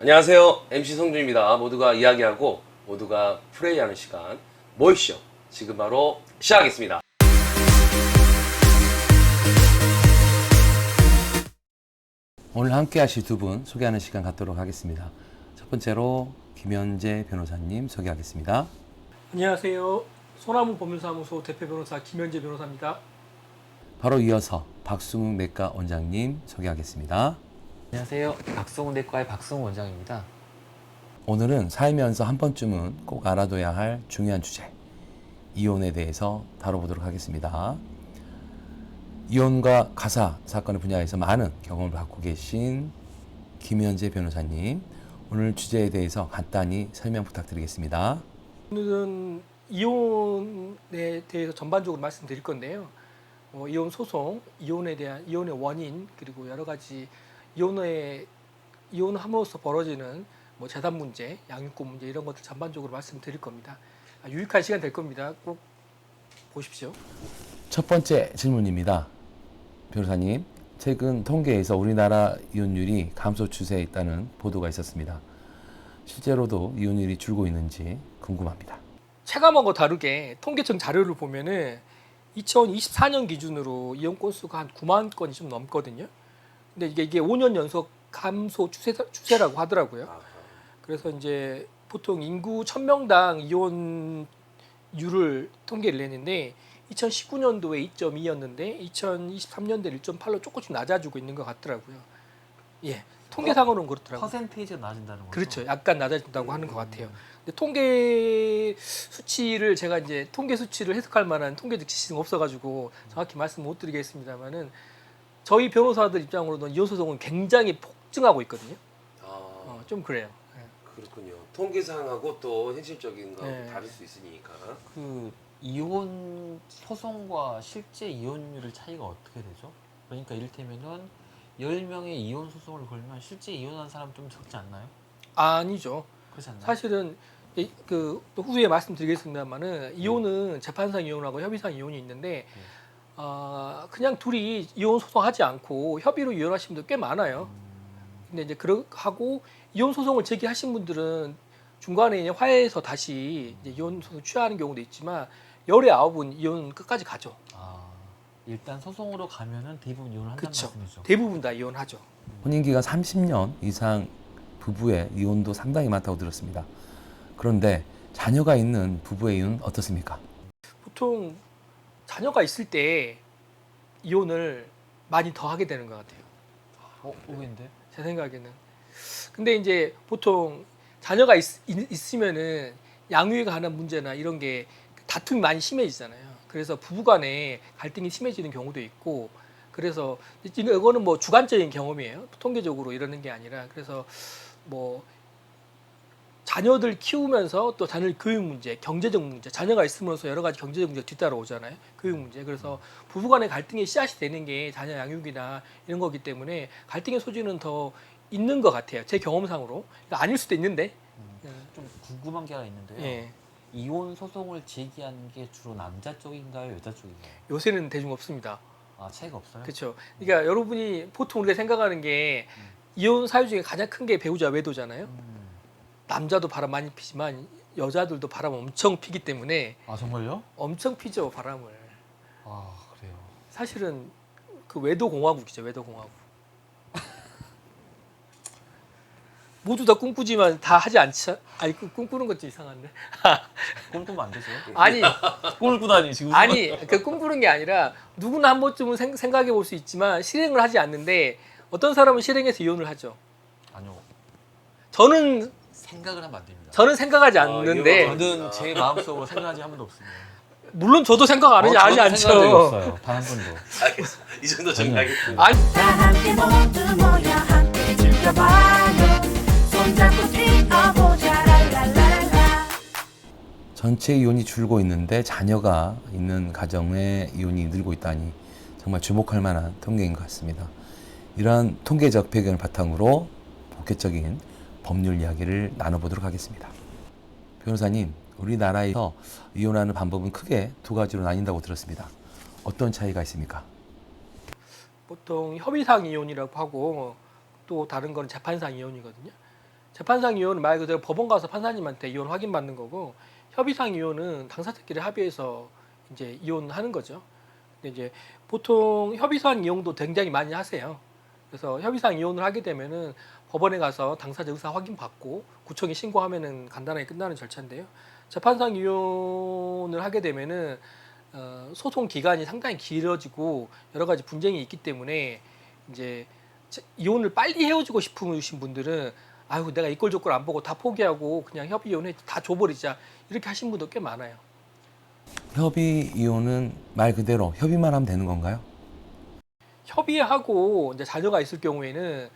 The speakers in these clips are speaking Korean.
안녕하세요. MC 성준입니다. 모두가 이야기하고 모두가 플레이하는 시간 모이쇼 지금 바로 시작하겠습니다. 오늘 함께 하실 두 분 소개하는 시간 갖도록 하겠습니다. 첫 번째로 김현재 변호사님 소개하겠습니다. 안녕하세요. 소나무 법률사무소 대표 변호사 김현재 변호사입니다. 바로 이어서 박승우 내과 원장님 소개하겠습니다. 안녕하세요. 박성훈 내과의 박성훈 원장입니다. 오늘은 살면서 한 번쯤은 꼭 알아둬야 할 중요한 주제 이혼에 대해서 다뤄보도록 하겠습니다. 이혼과 가사 사건의 분야에서 많은 경험을 갖고 계신 김현재 변호사님 오늘 주제에 대해서 간단히 설명 부탁드리겠습니다. 오늘은 이혼에 대해서 전반적으로 말씀드릴 건데요. 어, 이혼 소송, 이혼에 대한 이혼의 원인 그리고 여러 가지 이혼의 이혼함으로써 벌어지는 뭐 재산 문제, 양육권 문제 이런 것들 전반적으로 말씀드릴 겁니다. 아, 유익한 시간 될 겁니다. 꼭 보십시오. 첫 번째 질문입니다. 변호사님, 최근 통계에서 우리나라 이혼율이 감소 추세에 있다는 보도가 있었습니다. 실제로도 이혼율이 줄고 있는지 궁금합니다. 체감하고 다르게 통계청 자료를 보면은 2024년 기준으로 이혼 건수가 한 9만 건이 좀 넘거든요. 근데 이게 이게 5년 연속 감소 추세, 추세라고 하더라고요. 그래서 이제 보통 인구 1000명당 이혼율을 통계를 내는데 2019년도에 2.2였는데 2023년도에 1.8로 조금씩 낮아지고 있는 것 같더라고요. 예, 통계상으로는 그렇더라고요. 퍼센테이지가 낮아진다는 거죠? 그렇죠. 약간 낮아진다고 하는 것 같아요. 근데 통계 수치를 제가 이제 통계 수치를 해석할 만한 통계적 지식은 없어가지고 정확히 말씀 못 드리겠습니다만은 저희 변호사들 입장으로는 이혼 소송은 굉장히 폭증하고 있거든요. 어, 좀 그래요. 예. 그렇군요. 통계상하고 또 현실적인 거 네. 다를 수 있으니까. 그 이혼 소송과 실제 이혼율의 차이가 어떻게 되죠? 그러니까 이를테면은 10명의 이혼 소송을 걸면 실제 이혼한 사람 좀 적지 않나요? 아니죠. 그렇지 않나요? 사실은 그또 후에 말씀드리겠습니다만은 이혼은 재판상 이혼하고 협의상 이혼이 있는데 네. 어, 그냥 둘이 이혼 소송하지 않고 협의로 이혼하신 분들 꽤 많아요. 근데 이제 그러 하고 이혼 소송을 제기하신 분들은 중간에 이제 화해해서 다시 이제 이혼 소송 취하는 경우도 있지만 열의 아홉은 이혼 끝까지 가죠. 아, 일단 소송으로 가면은 대부분 이혼을 한다는 그쵸. 말씀이죠. 대부분 다 이혼하죠. 혼인 기간 30년 이상 부부의 이혼도 상당히 많다고 들었습니다. 그런데 자녀가 있는 부부의 이혼은 어떻습니까? 보통 자녀가 있을 때 이혼을 많이 더 하게 되는 것 같아요. 어, 의외인데? 제 생각에는. 근데 이제 보통 자녀가 있, 으면은 양육에 관한 문제나 이런 게 다툼이 많이 심해지잖아요. 그래서 부부간에 갈등이 심해지는 경우도 있고 그래서 이거- 이거는 뭐 주관적인 경험이에요. 통계적으로 이러는 게 아니라 그래서 뭐 자녀들 키우면서 또 자녀 교육 문제, 경제적 문제, 자녀가 있으면서 여러 가지 경제적 문제가 뒤따라오잖아요. 교육 문제. 그래서 부부 간의 갈등의 씨앗이 되는 게 자녀 양육이나 이런 거기 때문에 갈등의 소지는 더 있는 것 같아요. 제 경험상으로. 그러니까 아닐 수도 있는데. 음, 좀 궁금한 게 하나 있는데요. 예. 이혼 소송을 제기하는 게 주로 남자 쪽인가요, 여자 쪽인가요? 요새는 대중 없습니다. 아, 차이가 없어요? 그렇죠. 그러니까 여러분이 보통 우리가 생각하는 게 음. 이혼 사유 중에 가장 큰 게 배우자 외도잖아요. 음. 남자도 바람 많이 피지만 여자들도 바람 엄청 피기 때문에 아, 정말요? 엄청 피죠 바람을. 아, 그래요. 사실은 그 외도 공화국이죠 외도 공화국. 모두 다 꿈꾸지만 다 하지 않지. 아니 그 꿈꾸는 것도 이상한데. 꿈꾸면 안 되죠? 아니 꿈을 꾸다니 지금. 아니 그 꿈꾸는 게 아니라 누구나 한 번쯤은 생, 생각해 볼 수 있지만 실행을 하지 않는데 어떤 사람은 실행해서 이혼을 하죠. 아니요. 저는 생각을 하면 안 됩니다. 저는 생각하지 아, 않는데 저는 제 마음속으로 생각하지 한 번도 없습니다. 물론 저도 생각 안 하지 어, 하지 저는 생각한 적이 않죠. 없어요. 단 한 번도. 알겠습니다. 이 정도 정리하겠습니다. 아니 다 함께 모두 모여 함께 즐겨봐요 손잡고 뛰어보자 랄랄랄라 전체 이혼이 줄고 있는데 자녀가 있는 가정의 이혼이 늘고 있다니 정말 주목할 만한 통계인 것 같습니다. 이러한 통계적 배경을 바탕으로 본격적인 법률 이야기를 나눠보도록 하겠습니다. 변호사님, 우리나라에서 이혼하는 방법은 크게 두 가지로 나뉜다고 들었습니다. 어떤 차이가 있습니까? 보통 협의상 이혼이라고 하고 또 다른 건 재판상 이혼이거든요. 재판상 이혼은 말 그대로 법원 가서 판사님한테 이혼 확인 받는 거고 협의상 이혼은 당사자끼리 합의해서 이제 이혼하는 거죠. 근데 이제 보통 협의상 이혼도 굉장히 많이 하세요. 그래서 협의상 이혼을 하게 되면은 법원에 가서 당사자 의사 확인 받고 구청에 신고하면은 간단하게 끝나는 절차인데요. 재판상 이혼을 하게 되면은 어, 소송 기간이 상당히 길어지고 여러 가지 분쟁이 있기 때문에 이제 제- 이혼을 빨리 헤어지고 싶으신 분들은 아유 내가 이꼴 저꼴 안 보고 다 포기하고 그냥 협의 이혼해 다 줘버리자 이렇게 하신 분도 꽤 많아요. 협의 이혼은 말 그대로 협의만 하면 되는 건가요? 협의하고 이제 자녀가 있을 경우에는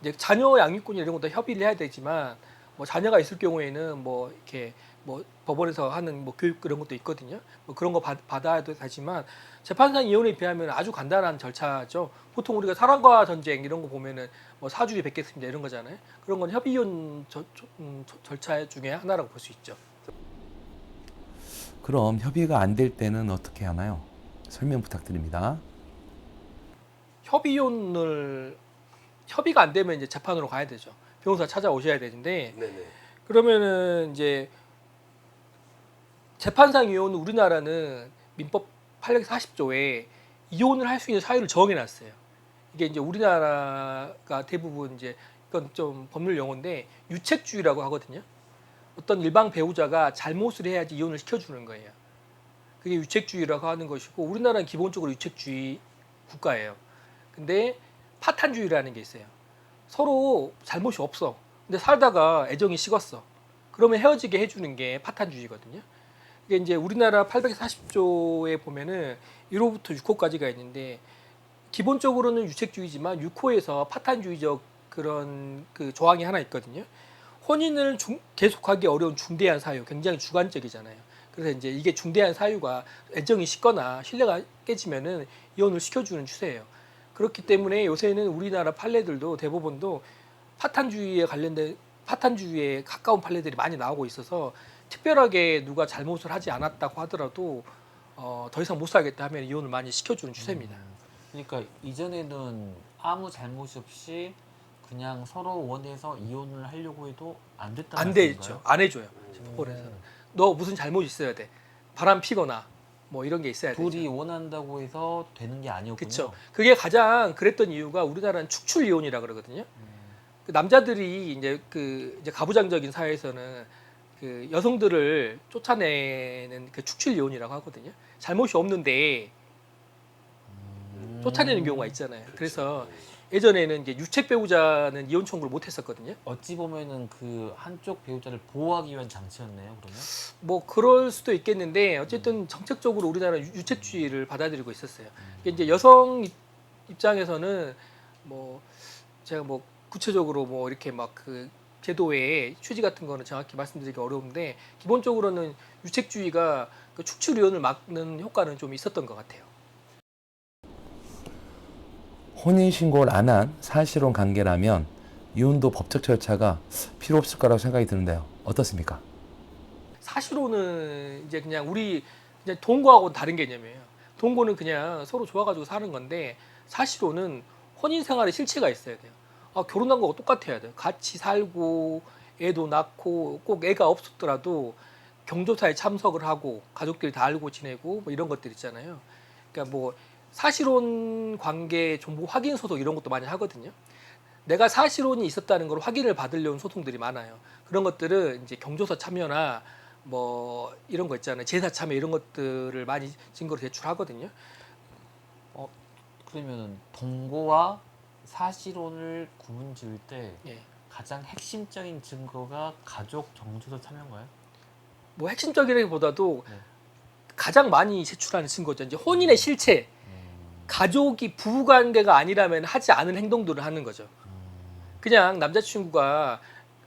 이제 자녀 양육권 이런 것도 협의를 해야 되지만 뭐 자녀가 있을 경우에는 뭐 이렇게 뭐 법원에서 하는 뭐 교육 그런 것도 있거든요. 뭐 그런 거 받, 받아야 되지만 재판상 이혼에 비하면 아주 간단한 절차죠. 보통 우리가 사랑과 전쟁 이런 거 보면은 뭐 사주에 뵙겠습니다 이런 거잖아요. 그런 건 협의 이혼 저- 저- 음, 저- 절차 중에 하나라고 볼 수 있죠. 그럼 협의가 안 될 때는 어떻게 하나요? 설명 부탁드립니다. 협의 이혼을 협의가 안 되면 이제 재판으로 가야 되죠. 변호사 찾아오셔야 되는데 그러면은 이제 재판상 이혼은 우리나라는 민법 840조에 이혼을 할 수 있는 사유를 정해놨어요. 이게 이제 우리나라가 대부분 이제 이건 좀 법률 용어인데 유책주의라고 하거든요. 어떤 일방 배우자가 잘못을 해야지 이혼을 시켜주는 거예요. 그게 유책주의라고 하는 것이고 우리나라는 기본적으로 유책주의 국가예요. 근데 파탄주의라는 게 있어요. 서로 잘못이 없어. 근데 살다가 애정이 식었어. 그러면 헤어지게 해주는 게 파탄주의거든요. 이게 이제 우리나라 840조에 보면은 1호부터 6호까지가 있는데 기본적으로는 유책주의지만 6호에서 파탄주의적 그런 그 조항이 하나 있거든요. 혼인을 중- 계속하기 어려운 중대한 사유, 굉장히 주관적이잖아요. 그래서 이제 이게 중대한 사유가 애정이 식거나 신뢰가 깨지면은 이혼을 시켜주는 추세예요. 그렇기 때문에 요새는 우리나라 판례들도 대부분도 파탄주의에 관련된 파탄주의에 가까운 판례들이 많이 나오고 있어서 특별하게 누가 잘못을 하지 않았다고 하더라도 어, 더 이상 못 살겠다 하면 이혼을 많이 시켜주는 추세입니다. 그러니까 이전에는 아무 잘못이 없이 그냥 서로 원해서 이혼을 하려고 해도 안 됐다는 안 말씀인가요? 되죠. 안 해줘요. 법원에서는. 너 무슨 잘못 있어야 돼. 바람 피거나 뭐 이런 게 있어야 둘이 되죠. 원한다고 해서 되는 게 아니었군요. 그렇죠. 그게 가장 그랬던 이유가 우리나라는 축출 이혼이라 그러거든요. 음. 그 남자들이 이제 그 이제 가부장적인 사회에서는 그 여성들을 쫓아내는 그 축출 이혼이라고 하거든요. 잘못이 없는데 음. 쫓아내는 경우가 있잖아요. 그래서 예전에는 이제 유책 배우자는 이혼 청구를 못 했었거든요. 어찌 보면은 그 한쪽 배우자를 보호하기 위한 장치였네요. 그러면 뭐 그럴 수도 있겠는데 어쨌든 정책적으로 우리나라는 유- 유책주의를 받아들이고 있었어요. 이게 이제 여성 입- 입장에서는 뭐 제가 뭐 구체적으로 뭐 이렇게 막 그 제도의 취지 같은 거는 정확히 말씀드리기 어려운데 기본적으로는 유책주의가 그 축출 이혼을 막는 효과는 좀 있었던 것 같아요. 혼인 신고를 안 한 사실혼 관계라면 이혼도 법적 절차가 필요 없을 거라고 생각이 드는데요. 어떻습니까? 사실로는 이제 그냥 우리 이제 동거하고는 다른 개념이에요. 동거는 그냥 서로 좋아가지고 사는 건데 사실로는 혼인 생활에 실체가 있어야 돼요. 아, 결혼한 거하고 똑같아야 돼요. 같이 살고 애도 낳고 꼭 애가 없었더라도 경조사에 참석을 하고 가족들이 다 알고 지내고 뭐 이런 것들 있잖아요. 그러니까 뭐 사실혼 관계 정보 확인 소송 이런 것도 많이 하거든요. 내가 사실혼이 있었다는 걸 확인을 받으려는 소송들이 많아요. 그런 것들은 이제 경조사 참여나 뭐 이런 거 있잖아요. 제사 참여 이런 것들을 많이 증거로 제출하거든요. 그러면은 동거와 사실혼을 구분 지을 때 예. 가장 핵심적인 증거가 가족 경조사 참여인가요? 뭐 핵심적이라기보다도 네. 가장 많이 제출하는 증거죠. 이제 혼인의 실체, 음. 가족이 부부 관계가 아니라면 하지 않은 행동들을 하는 거죠. 그냥 남자친구가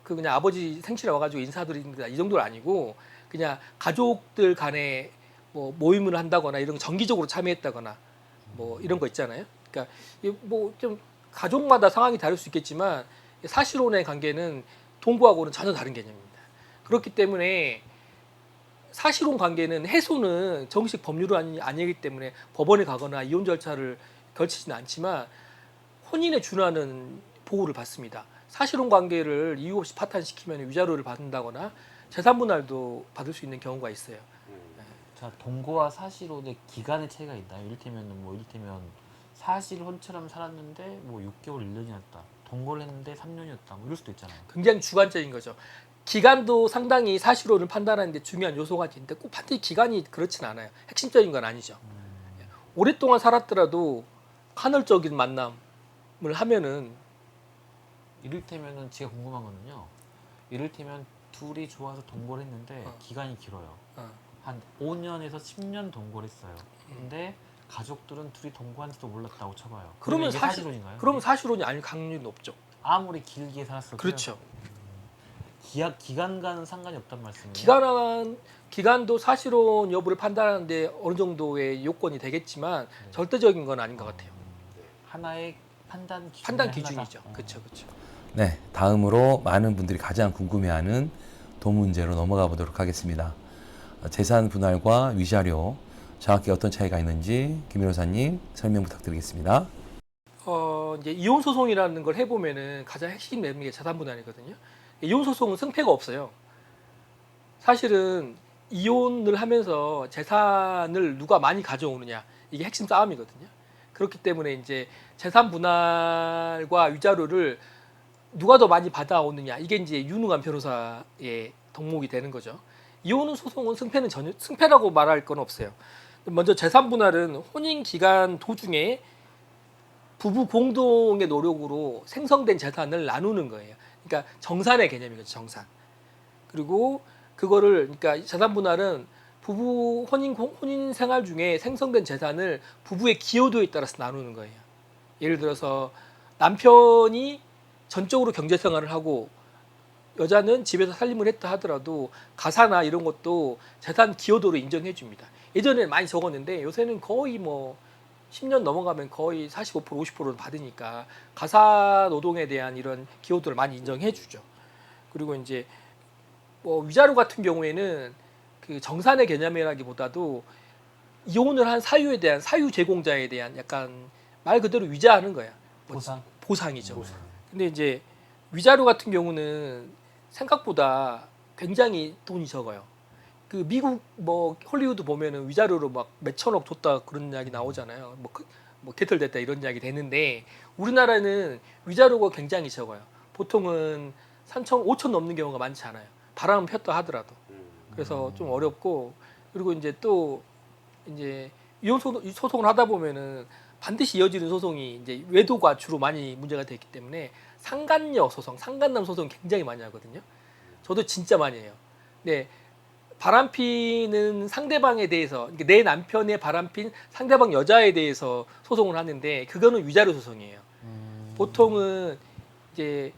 그 그냥 아버지 생신에 와가지고 인사드립니다 이 정도는 아니고 그냥 가족들 간에 뭐 모임을 한다거나 이런 거 정기적으로 참여했다거나 뭐 이런 거 있잖아요. 그러니까 뭐 좀 가족마다 상황이 다를 수 있겠지만 사실혼의 관계는 동거하고는 전혀 다른 개념입니다. 그렇기 때문에 사실혼 관계는 해소는 정식 법률은 아니, 아니 기 때문에 법원에 가거나 이혼 절차를 걸치지는 않지만 혼인에 준하는 보호를 받습니다. 사실혼 관계를 이유 없이 파탄시키면 위자료를 받는다거나 재산 분할도 받을 수 있는 경우가 있어요. 자 동거와 사실혼의 기간의 차이가 있나요? 이를테면 뭐 이를테면 사실혼처럼 살았는데 뭐 6개월 1년이었다. 동거를 했는데 3년이었다. 뭐 이럴 수도 있잖아요. 굉장히 주관적인 거죠. 기간도 상당히 사실혼을 판단하는데 중요한 요소가 있는데 꼭 반드시 기간이 그렇진 않아요. 핵심적인 건 아니죠. 오랫동안 살았더라도 간헐적인 만남을 하면은 이를테면은 제가 궁금한 거는요. 이를테면 둘이 좋아서 동거를 했는데 어. 기간이 길어요. 어, 한 5년에서 10년 동거를 했어요. 음. 근데 가족들은 둘이 동거한지도 몰랐다고 쳐봐요. 그러면 이게 사실- 사실혼인가요? 그러면 사실혼이 아닐 확률이 높죠. 아무리 길게 살았어도 그렇죠. 기한 기간과는 상관이 없단 말씀이에요. 기간 기간도 사실혼 여부를 판단하는데 어느 정도의 요건이 되겠지만 네. 절대적인 건 아닌 것 같아요. 하나의 판단 기준 판단 기준이죠. 어. 그렇죠, 그렇죠. 네, 다음으로 많은 분들이 가장 궁금해하는 돈 문제로 넘어가 보도록 하겠습니다. 어, 재산 분할과 위자료 정확히 어떤 차이가 있는지 김 변호사님 설명 부탁드리겠습니다. 어, 이제 이혼 소송이라는 걸 해보면은 가장 핵심 게 재산 분할이거든요. 이혼 소송은 승패가 없어요. 사실은 이혼을 하면서 재산을 누가 많이 가져오느냐 이게 핵심 싸움이거든요. 그렇기 때문에 이제 재산 분할과 위자료를 누가 더 많이 받아오느냐 이게 이제 유능한 변호사의 덕목이 되는 거죠. 이혼 소송은 승패는 전혀 승패라고 말할 건 없어요. 먼저 재산 분할은 혼인 기간 도중에 부부 공동의 노력으로 생성된 재산을 나누는 거예요. 그러니까 정산의 개념이죠, 정산. 그리고 그거를 그러니까 재산 분할은 부부 혼인 공- 혼인 생활 중에 생성된 재산을 부부의 기여도에 따라서 나누는 거예요. 예를 들어서 남편이 전적으로 경제 생활을 하고 여자는 집에서 살림을 했다 하더라도 가사나 이런 것도 재산 기여도로 인정해 줍니다. 예전에 많이 적었는데 요새는 거의 뭐 10년 넘어가면 거의 45% 50%를 받으니까 가사 노동에 대한 이런 기여도를 많이 인정해 주죠. 그리고 이제 뭐 위자료 같은 경우에는 그 정산의 개념이라기보다도 이혼을 한 사유에 대한 사유 제공자에 대한 약간 말 그대로 위자하는 거야. 뭐 보상. 보상이죠. 근데 이제 위자료 같은 경우는 생각보다 굉장히 돈이 적어요. 그 미국 뭐 헐리우드 보면은 위자료로 막 몇천억 줬다 그런 이야기 나오잖아요. 뭐, 그, 뭐 개털됐다 이런 이야기 되는데 우리나라는 위자료가 굉장히 적어요. 보통은 3천, 5천 넘는 경우가 많지 않아요. 바람 폈다 하더라도. 그래서 좀 어렵고 그리고 이제 또 이제 이혼 소송, 소송을 하다 보면은 반드시 이어지는 소송이 이제 외도가 주로 많이 문제가 되기 때문에 상간녀 소송, 상간남 소송 굉장히 많이 하거든요. 저도 진짜 많이 해요. 네. 바람피는 상대방에 대해서 그러니까 내 남편의 바람핀 상대방 여자에 대해서 소송을 하는데 그거는 위자료 소송이에요. 음. 보통은 이제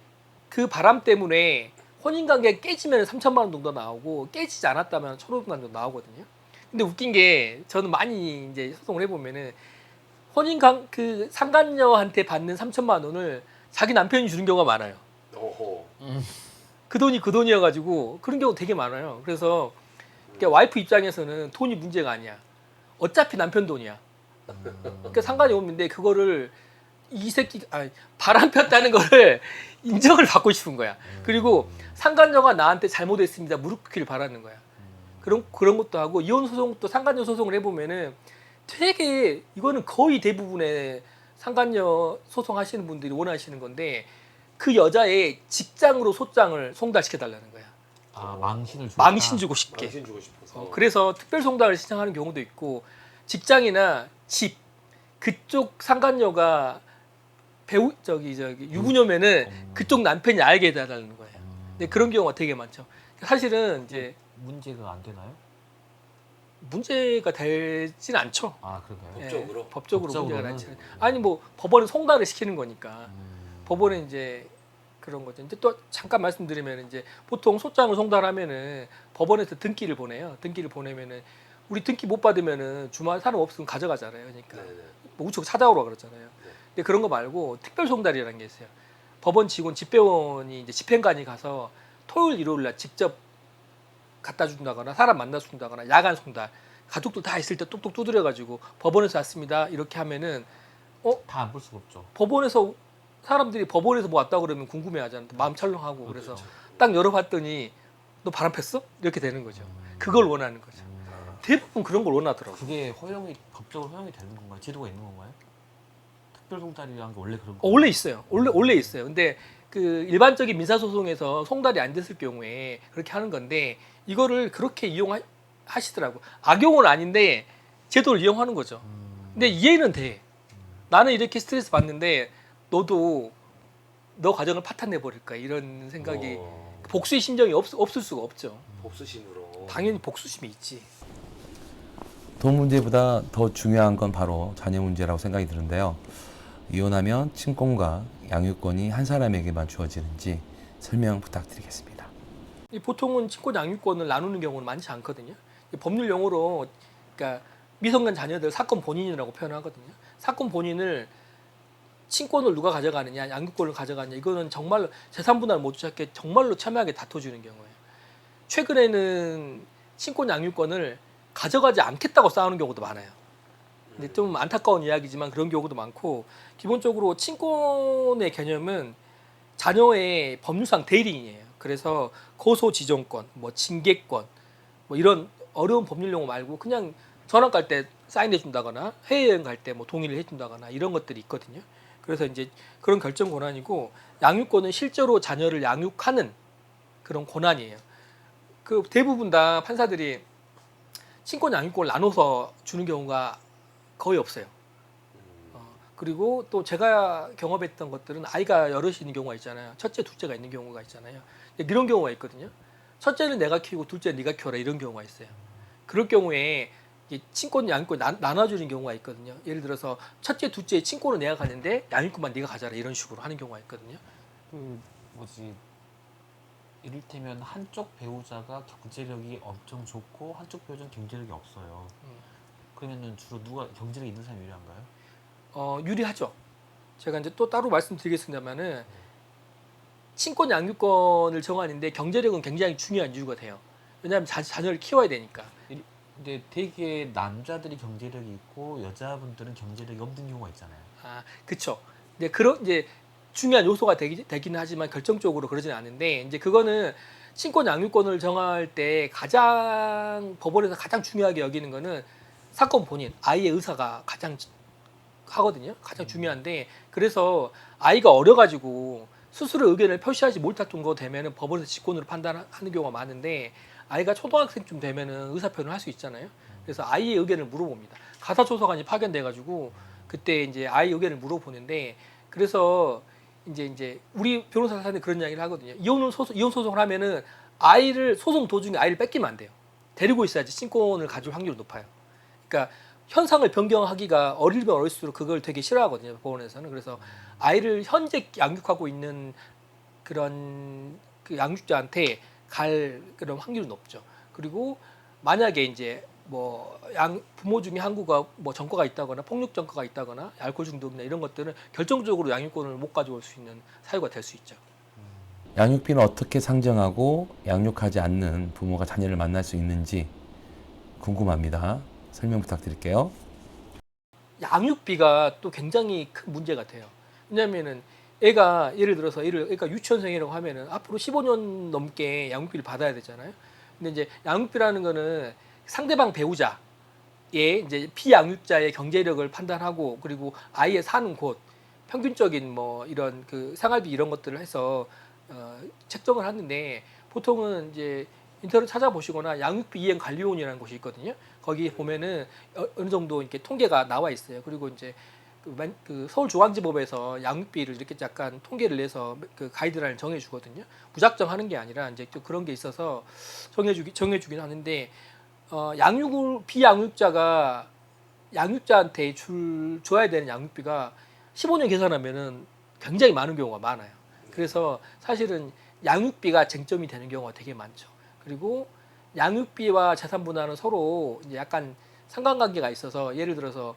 그 바람 때문에 혼인 관계가 깨지면 3천만 원 정도 나오고 깨지지 않았다면 1,500만 원 정도 나오거든요. 근데 웃긴 게 저는 많이 이제 소송을 해보면은 혼인 관 그 상간녀한테 받는 3천만 원을 자기 남편이 주는 경우가 많아요. 그 돈이 그 돈이어가지고 그런 경우 되게 많아요. 그래서 그러니까 와이프 입장에서는 돈이 문제가 아니야. 어차피 남편 돈이야. 그러니까 상관이 없는데 그거를 이 새끼 아 바람 폈다는 거를 인정을 받고 싶은 거야. 그리고 상간녀가 나한테 잘못했습니다. 무릎 꿇기를 바라는 거야. 그런 그런 것도 하고 이혼 소송도 상간녀 소송을 해 보면은 되게 이거는 거의 대부분의 상간녀 소송 하시는 분들이 원하시는 건데 그 여자의 직장으로 소장을 송달시켜 달라는 거야. 아 망신을 주고 망신 주고 싶게. 주고 싶어서. 어, 그래서 특별 송달을 신청하는 경우도 있고 직장이나 집 그쪽 상간녀가 배우 저기 저기 유부녀면은 음. 그쪽 남편이 알게 해달라는 거예요. 음. 근데 그런 경우가 되게 많죠. 사실은 이제 문제가 안 되나요? 문제가 되진 않죠. 아 그런가요? 예, 법적으로? 법적으로 법적으로는? 문제가 되지 않- 아니 뭐 법원은 송달을 시키는 거니까 음. 법원은 이제 그런 거죠. 이제 또 잠깐 말씀드리면 이제 보통 소장을 송달하면은 법원에서 등기를 보내요. 등기를 보내면은 우리 등기 못 받으면은 주말 사람 없으면 가져가잖아요. 그러니까 네네. 뭐 우측 찾아오라 그러잖아요. 근데 그런 거 말고 특별 송달이라는 게 있어요. 법원 직원 집배원이 이제 집행관이 가서 토요일 일요일 날 직접 갖다 준다거나 사람 만나 준다거나 야간 송달 가족들 다 있을 때 뚝뚝 두드려 가지고 법원에서 왔습니다. 이렇게 하면은 다안 볼 수가 없죠. 법원에서 사람들이 법원에서 뭐 왔다 그러면 궁금해하잖아. 마음 철렁하고 그래서 딱 열어봤더니 너 바람 폈어? 이렇게 되는 거죠. 그걸 원하는 거죠. 대부분 그런 걸 원하더라고. 그게 허용이 법적으로 허용이 되는 건가요? 제도가 있는 건가요? 특별 송달이라는 게 원래 그런 어, 거. 원래 있어요. 원래 원래 있어요. 근데 그 일반적인 민사 소송에서 송달이 안 됐을 경우에 그렇게 하는 건데 이거를 그렇게 이용하시더라고. 악용은 아닌데 제도를 이용하는 거죠. 음. 근데 이해는 돼. 나는 이렇게 스트레스 받는데 너도 너 가정을 파탄내 버릴 거야 이런 생각이 어, 복수의 심정이 없, 없을 수가 없죠. 복수심으로. 당연히 복수심이 있지. 돈 문제보다 더 중요한 건 바로 자녀 문제라고 생각이 드는데요. 이혼하면 친권과 양육권이 한 사람에게만 주어지는지 설명 부탁드리겠습니다. 이 보통은 친권 양육권을 나누는 경우는 많지 않거든요. 이 법률 용어로 그러니까 미성년 자녀들 사건 본인이라고 표현하거든요. 사건 본인을 친권을 누가 가져가느냐, 양육권을 가져가느냐 이거는 정말로 재산 분할 못지않게 정말로 첨예하게 다퉈주는 경우예요. 최근에는 친권 양육권을 가져가지 않겠다고 싸우는 경우도 많아요. 근데 좀 안타까운 이야기지만 그런 경우도 많고 기본적으로 친권의 개념은 자녀의 법률상 대리인이에요. 그래서 고소 지정권, 뭐 징계권, 뭐 이런 어려운 법률 용어 말고 그냥 전학 갈 때 사인해 준다거나 해외여행 갈 때 뭐 동의를 해 준다거나 이런 것들이 있거든요. 그래서 이제 그런 결정 권한이고 양육권은 실제로 자녀를 양육하는 그런 권한이에요. 그 대부분 다 판사들이 친권 양육권을 나눠서 주는 경우가 거의 없어요. 어, 그리고 또 제가 경험했던 것들은 아이가 여럿이 있는 경우가 있잖아요. 첫째, 둘째가 있는 경우가 있잖아요. 이런 경우가 있거든요. 첫째는 내가 키우고 둘째는 네가 키워라 이런 경우가 있어요. 그럴 경우에 친권 양육권 나, 나눠주는 경우가 있거든요. 예를 들어서 첫째, 둘째 친권은 내가 가는데 양육권만 네가 가져라 이런 식으로 하는 경우가 있거든요. 그 뭐지 이를테면 한쪽 배우자가 경제력이 엄청 좋고 한쪽 배우자는 경제력이 없어요. 음. 그러면은 주로 누가 경제력이 있는 사람이 유리한가요? 어, 유리하죠. 제가 이제 또 따로 말씀드리겠습니다만은 친권 양육권을 정하는데 경제력은 굉장히 중요한 이유가 돼요. 왜냐하면 자, 자녀를 키워야 되니까. 근데 되게 남자들이 경제력이 있고 여자분들은 경제력이 없는 경우가 있잖아요. 아, 그쵸. 이제 그런 이제 중요한 요소가 되기, 되기는 하지만 결정적으로 그러지는 않은데 이제 그거는 친권 양육권을 정할 때 가장 법원에서 가장 중요하게 여기는 거는 사건 본인 아이의 의사가 가장 지- 하거든요. 가장 중요한데 그래서 아이가 어려가지고 스스로 의견을 표시하지 못할 정도 되면은 법원에서 직권으로 판단하는 경우가 많은데 아이가 초등학생쯤 되면은 의사 표현을 할 수 있잖아요. 그래서 아이의 의견을 물어봅니다. 가사조사관이 파견돼가지고 그때 이제 아이 의견을 물어보는데 그래서 이제 이제 우리 변호사 사는 그런 이야기를 하거든요. 이혼 소송 이혼 소송을 하면은 아이를 소송 도중에 아이를 뺏기면 안 돼요. 데리고 있어야지 친권을 가질 확률이 높아요. 그러니까 현상을 변경하기가 어리면 어릴수록 그걸 되게 싫어하거든요. 법원에서는 그래서 아이를 현재 양육하고 있는 그런 그 양육자한테 갈 그런 확률이 높죠. 그리고 만약에 이제 뭐 양 부모 중에 한구가 뭐 전과가 있다거나 폭력 전과가 있다거나 알코올 중독이나 이런 것들은 결정적으로 양육권을 못 가져올 수 있는 사유가 될 수 있죠. 양육비는 어떻게 상정하고 양육하지 않는 부모가 자녀를 만날 수 있는지 궁금합니다. 설명 부탁드릴게요. 양육비가 또 굉장히 큰 문제 같아요. 왜냐하면은 애가 예를 들어서 애를 애가 유치원생이라고 하면은 앞으로 15년 넘게 양육비를 받아야 되잖아요. 근데 이제 양육비라는 거는 상대방 배우자의 이제 피양육자의 경제력을 판단하고 그리고 아이의 사는 곳 평균적인 뭐 이런 그 생활비 이런 것들을 해서 어, 책정을 하는데 보통은 이제 인터넷 찾아보시거나 양육비 이행 관리원이라는 곳이 있거든요. 거기 보면은 어- 어느 정도 이렇게 통계가 나와 있어요. 그리고 이제 그, 맨- 그 서울중앙지법에서 양육비를 이렇게 약간 통계를 내서 그 가이드라인을 정해주거든요. 무작정 하는 게 아니라 이제 또 그런 게 있어서 정해주기 정해주긴 하는데 어, 양육을 비양육자가 양육자한테 줄 줘야 되는 양육비가 15년 계산하면은 굉장히 많은 경우가 많아요. 그래서 사실은 양육비가 쟁점이 되는 경우가 되게 많죠. 그리고 양육비와 재산 분할은 서로 이제 약간 상관관계가 있어서 예를 들어서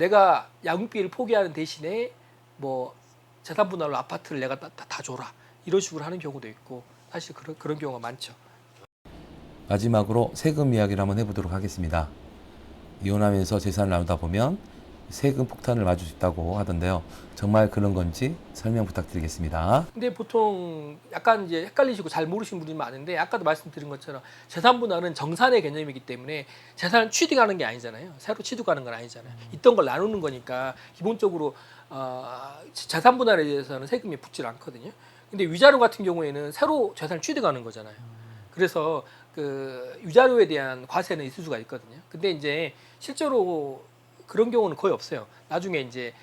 내가 양육비를 포기하는 대신에 뭐 재산 분할로 아파트를 내가 다, 다, 다 줘라 이런 식으로 하는 경우도 있고 사실 그런 그런 경우가 많죠. 마지막으로 세금 이야기를 한번 해보도록 하겠습니다. 이혼하면서 재산을 나누다 보면 세금 폭탄을 맞을 수 있다고 하던데요. 정말 그런 건지 설명 부탁드리겠습니다. 근데 보통 약간 이제 헷갈리시고 잘 모르시는 분들이 많은데 아까도 말씀드린 것처럼 재산 분할은 정산의 개념이기 때문에 재산을 취득하는 게 아니잖아요. 새로 취득하는 건 아니잖아요. 있던 걸 나누는 거니까 기본적으로 어, 재산 분할에 대해서는 세금이 붙질 않거든요. 근데 위자료 같은 경우에는 새로 재산을 취득하는 거잖아요. 그래서 그 위자료에 대한 과세는 있을 수가 있거든요. 근데 이제 실제로 그런 경우는 거의 없어요. 나중에 이제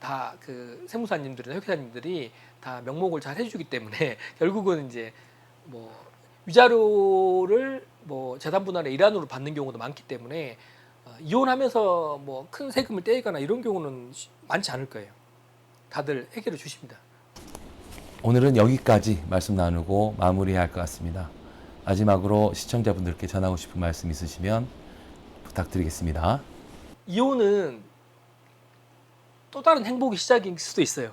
다 그 세무사님들이나 회계사님들이 다 명목을 잘 해주기 때문에 결국은 이제 뭐 위자료를 뭐 재산 분할의 일환으로 받는 경우도 많기 때문에 어, 이혼하면서 뭐 큰 세금을 떼거나 이런 경우는 시- 많지 않을 거예요. 다들 해결해 주십니다. 오늘은 여기까지 말씀 나누고 마무리해야 할것 같습니다. 마지막으로 시청자분들께 전하고 싶은 말씀 있으시면 부탁드리겠습니다. 이혼은 또 다른 행복의 시작일 수도 있어요.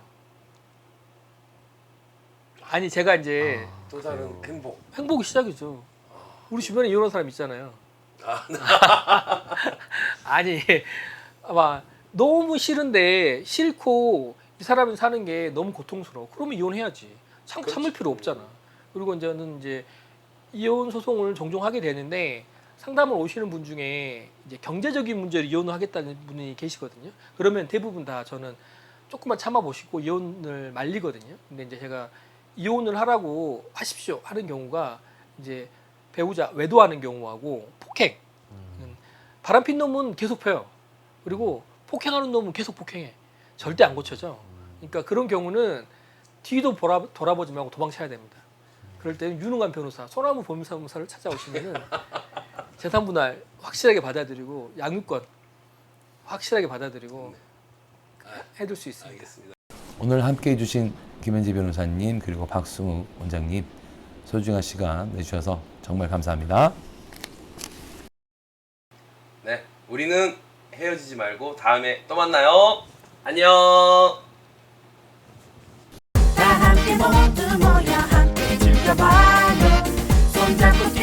아니 제가 이제 또 다른 행복. 행복의 시작이죠. 우리 주변에 이혼한 사람 있잖아요. 아니 아마 너무 싫은데 싫고 이 사람이 사는 게 너무 고통스러워. 그러면 이혼해야지. 참, 참을 필요 없잖아. 그리고 이제는 이제 이혼 소송을 종종 하게 되는데 상담을 오시는 분 중에 이제 경제적인 문제로 이혼을 하겠다는 분이 계시거든요. 그러면 대부분 다 저는 조금만 참아 보시고 이혼을 말리거든요. 근데 이제 제가 이혼을 하라고 하십시오 하는 경우가 이제 배우자 외도하는 경우하고 폭행 음, 바람핀 놈은 계속 펴요. 그리고 폭행하는 놈은 계속 폭행해. 절대 안 고쳐져. 그러니까 그런 경우는 뒤도 돌아, 돌아보지 말고 도망쳐야 됩니다. 그럴 때는 유능한 변호사, 소나무 법무사무소를 찾아오시면은 재산 분할 확실하게 받아들이고 양육권 확실하게 받아들이고 네. 해둘 수 있습니다. 알겠습니다. 오늘 함께 해주신 김현지 변호사님 그리고 박승우 원장님 소중한 시간 내주셔서 정말 감사합니다. 네, 우리는 헤어지지 말고 다음에 또 만나요. 안녕. 다 함께 모두 모여 함께 즐겨봐요. 손잡고